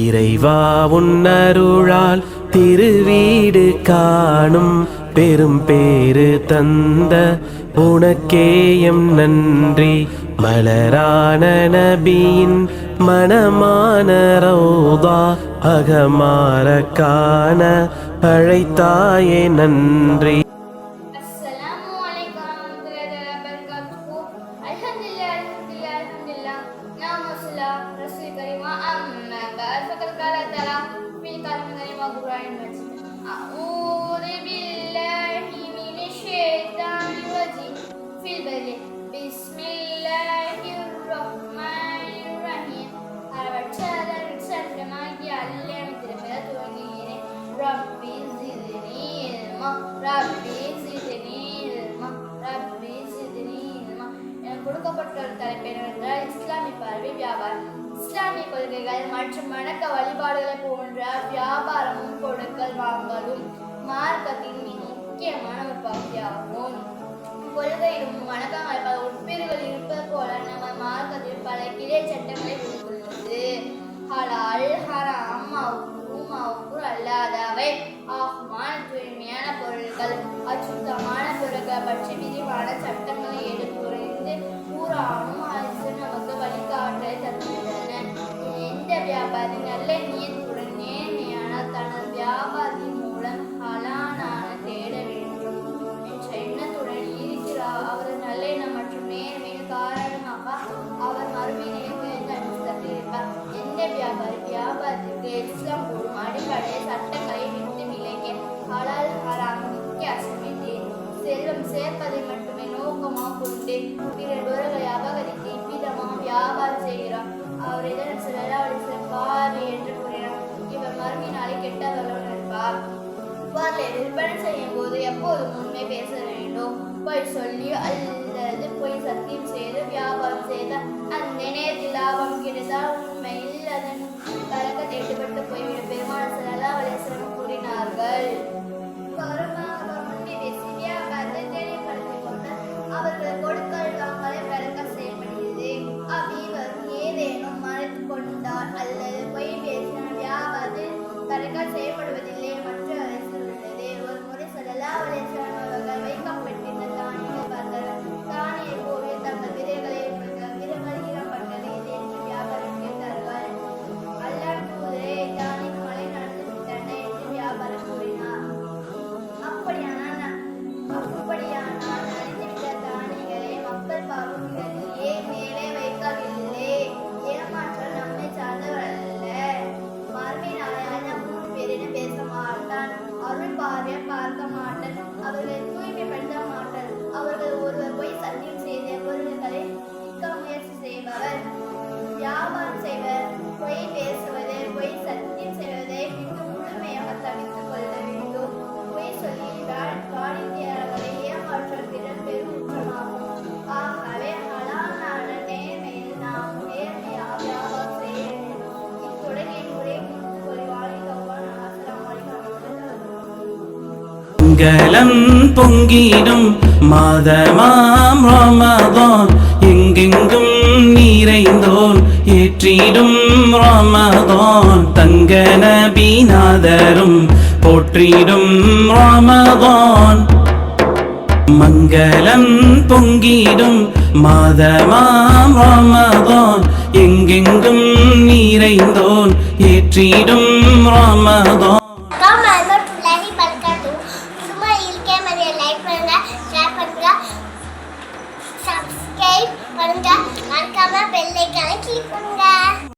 இறைவா உன்னருளால் திருவீடு காணும் பெரும் பேரு தந்த உனக்கேயம் நன்றி. மலரான நபியின் மனமான ரௌதா அகமார காண அழைத்தாயே நன்றி. கொடுக்கப்பட்ட ஒரு தலைப்பு என்னவென்றால் இஸ்லாமிய பார்வை வியாபாரம் இஸ்லாமிய கொள்கைகள் மற்றும் வணக்க வழிபாடுகளை போன்ற வியாபாரமும் கொடுக்கல் வாங்கலும் மார்க்கத்தின் மிக முக்கியமான ஒரு பகுதியாகும். கொள்கையிலும் வணக்கங்கள் பல உட்பிரிவுகள் இருப்பது போல நம்ம மார்க்கத்தில் பல கிளை சட்டங்களை கொண்டுள்ளது ஹலால் ஹராம் மவ்கூ மவ்கூர் அல்லாதவை ஆகுமான தூய்மையான பொருட்கள் அசுத்தமான பொருட்கள் பற்றி விரிவான சட்டங்களை எடுத்துரைந்து கூறாமும் வியாபாரி நல்ல நீயத்துடன் நேர்மையான தனது வியாபாரி மூலம் ஹலாலான தேட வேண்டும். என்ற எண்ணத்துடன் இருக்கிறார். அவரது நல்லெண்ணம் மற்றும் நேர்மையின் காரணமாக அவர் மறுமையிலே உயர்ந்த இருப்பார் எந்த வியாபாரி வியாபாரத்திற்கு இஸ்லாம் கூறும் அடிப்படை சட்டங்களை விட்டு விலகி ஹலால் ஹராம் வித்தியாசமே தேடும். செல்வம் சேர்ப்பதை மட்டுமே நோக்கமாக கொண்டு பிறர்களை அபகரித்து இவ்விதமாக வியாபாரம் செய்கிறார். அவர் இதன் சிலராவளி சிறப்பார் வேண்டும் ഭാര്യ ഭാർഗവ மங்களம் பொங்கிடும். மாதமாம் ரமதான் எங்கெங்கும் நிறைந்தோன் ஏற்றிடும் ரமதான். தங்க நபிநாதரும் போற்றிடும் ரமதான். மங்களம் பொங்கிடும். மாதமாம் ரமதான் எங்கெங்கும் நிறைந்தோன் ஏற்றிடும் ரமதான். பண்ணுங்க மறக்காம பெல்லைக்கான கிளிக் பண்ணுங்க.